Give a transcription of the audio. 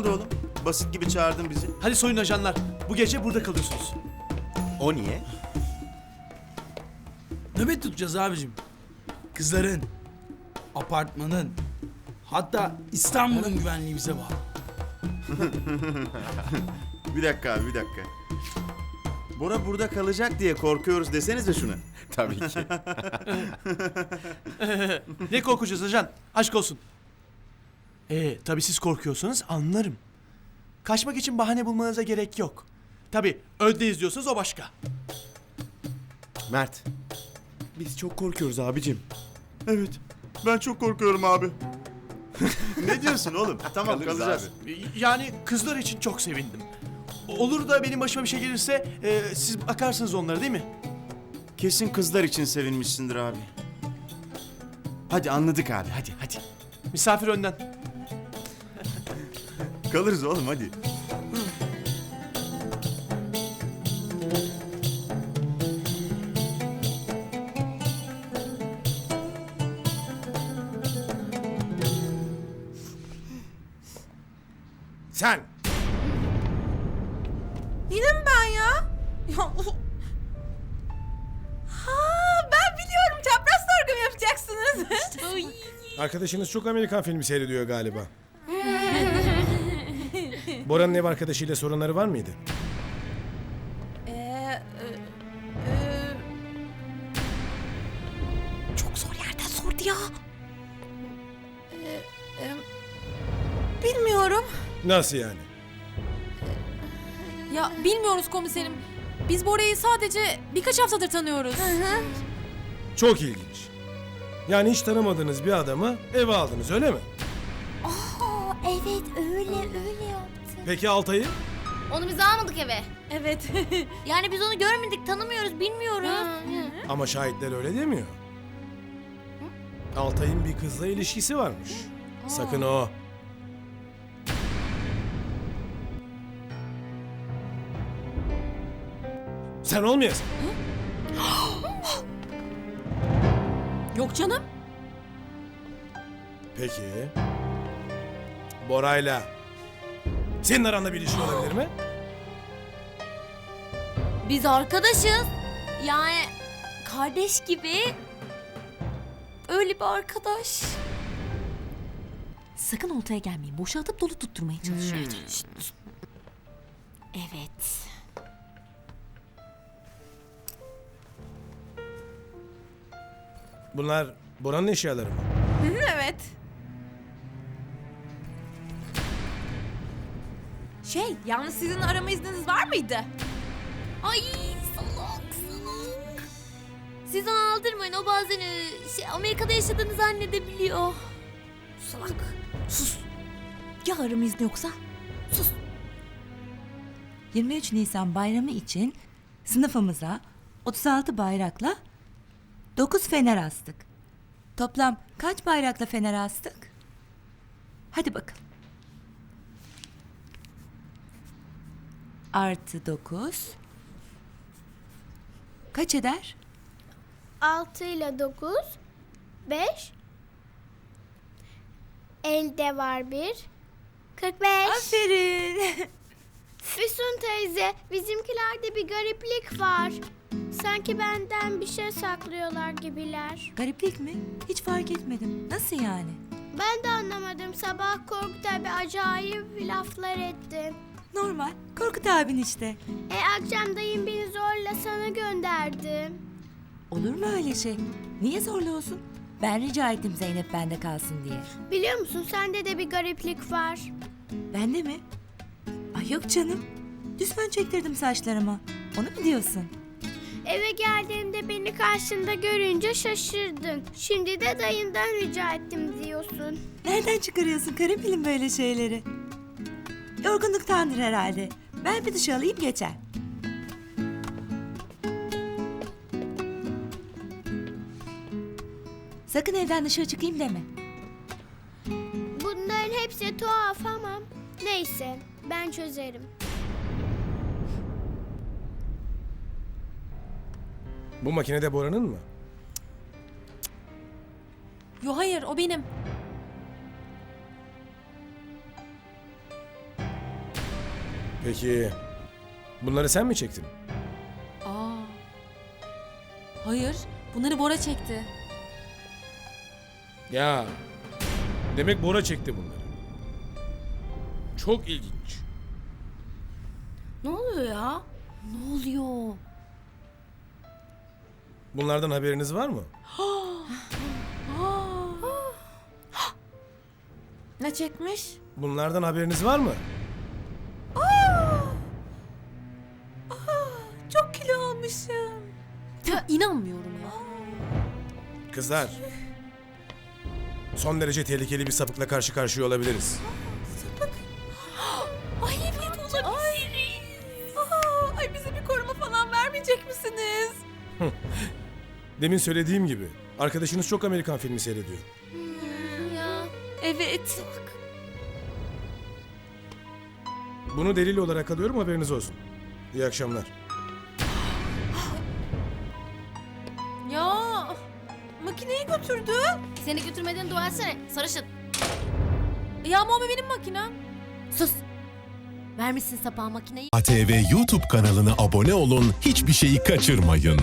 oldu oğlum? Basit gibi çağırdın bizi. Hadi soyun ajanlar. Bu gece burada kalıyorsunuz. O niye? Nöbet tutacağız abicim. Kızların, apartmanın, hatta İstanbul'un güvenliği bize bağlı. Bir dakika abi bir dakika. Bora burada kalacak diye korkuyoruz desenize şuna. Tabii ki. Ne korkacağız ajan? Aşk olsun. Ee, tabii siz korkuyorsanız anlarım. Kaçmak için bahane bulmanıza gerek yok. Tabii önde izliyorsanız o başka. Mert. Biz çok korkuyoruz abicim. Evet. Ben çok korkuyorum abi. ne diyorsun oğlum? Tamam Kalırız kalacağız. Yani kızlar için çok sevindim. Olur da benim başıma bir şey gelirse e, siz bakarsınız onlara değil mi? Kesin kızlar için sevinmişsindir abi. Hadi anladık abi hadi hadi. Misafir önden. Kalırız oğlum hadi. Sen. Yine mi ben ya? Ya. Ha ben biliyorum çapraz sorgum yapacaksınız. Arkadaşınız çok Amerikan filmi seyrediyor galiba. Bora'nın ev arkadaşıyla sorunları var mıydı? Ee, e, e, çok zor yerden sordu ya. Ee, e, bilmiyorum. Nasıl yani? Ya bilmiyoruz komiserim. Biz Bora'yı sadece birkaç haftadır tanıyoruz. Çok ilginç. Yani hiç tanımadığınız bir adamı eve aldınız öyle mi? Aa, evet öyle öyle. Peki Altay'ı? Onu biz almadık eve. Evet. Yani biz onu görmedik, tanımıyoruz, bilmiyoruz. Ama şahitler öyle demiyor. Altay'ın bir kızla ilişkisi varmış. Sakın o. Sen olmayasın. Yok canım. Peki. Bora'yla senin aranda bir ilişki olabilir mi? Biz arkadaşız. Yani kardeş gibi. Öyle bir arkadaş. Sakın oltaya gelmeyin. Boşa atıp dolu tutturmaya çalışıyor. Evet. Bunlar Bora'nın eşyaları mı? evet. Şey yalnız sizin arama izniniz var mıydı? Ay salak salak. Siz onu aldırmayın. O bazen e, şey, Amerika'da yaşadığını zannedebiliyor. Salak. Sus. Ya aram izni yoksa? Sus. 23 Nisan bayramı için sınıfımıza 36 bayrakla 9 fener astık. Toplam kaç bayrakla fener astık? Hadi bakalım. Artı 9. Kaç eder? 6 ile 9 5 Elde var bir 45 Aferin. Füsun teyze bizimkilerde bir gariplik var Sanki benden bir şey saklıyorlar gibiler Gariplik mi? Hiç fark etmedim. Nasıl yani? Ben de anlamadım sabah Korkut abi acayip laflar etti Normal. Korkut abin işte. E akşam dayım beni zorla sana gönderdi Olur mu öyle şey? Niye zorla olsun? Ben rica ettim Zeynep bende kalsın diye. Biliyor musun sende de bir gariplik var Bende mi? Ay yok canım. Düz fön çektirdim saçlarıma. Onu mu diyorsun? Eve geldiğimde beni karşında görünce şaşırdın. Şimdi de dayından rica ettim diyorsun. Nereden çıkarıyorsun Karapilim böyle şeyleri? Yorgunluktandır herhalde. Ben bir duş alayım geçer. Sakın evden dışarı çıkayım deme. Bunların hepsi tuhaf ama neyse ben çözerim. Bu makine de Bora'nın mı? Yo hayır o benim. Peki bunları sen mi çektin? Aa. Hayır. Bunları Bora çekti. Ya demek Bora çekti bunları. Çok ilginç. Ne oluyor ya? Ne oluyor? Bunlardan haberiniz var mı? Ne çekmiş? Bunlardan haberiniz var mı? Kilo almışım. Ya inanmıyorum ya. Kızlar. Son derece tehlikeli bir sapıkla karşı karşıya olabiliriz. Ay evet olabilir. Aa, ay bize bir koruma falan vermeyecek misiniz? Demin söylediğim gibi arkadaşınız çok Amerikan filmi seyrediyor. Ya. Evet. Bunu delil olarak alıyorum haberiniz olsun. İyi akşamlar. Götürdü. Seni götürmeden dua etsene. Sarışın. Ya ama o benim makinem. Sus. Vermişsin sapağı makineyi. ATV YouTube kanalına abone olun, hiçbir şeyi kaçırmayın.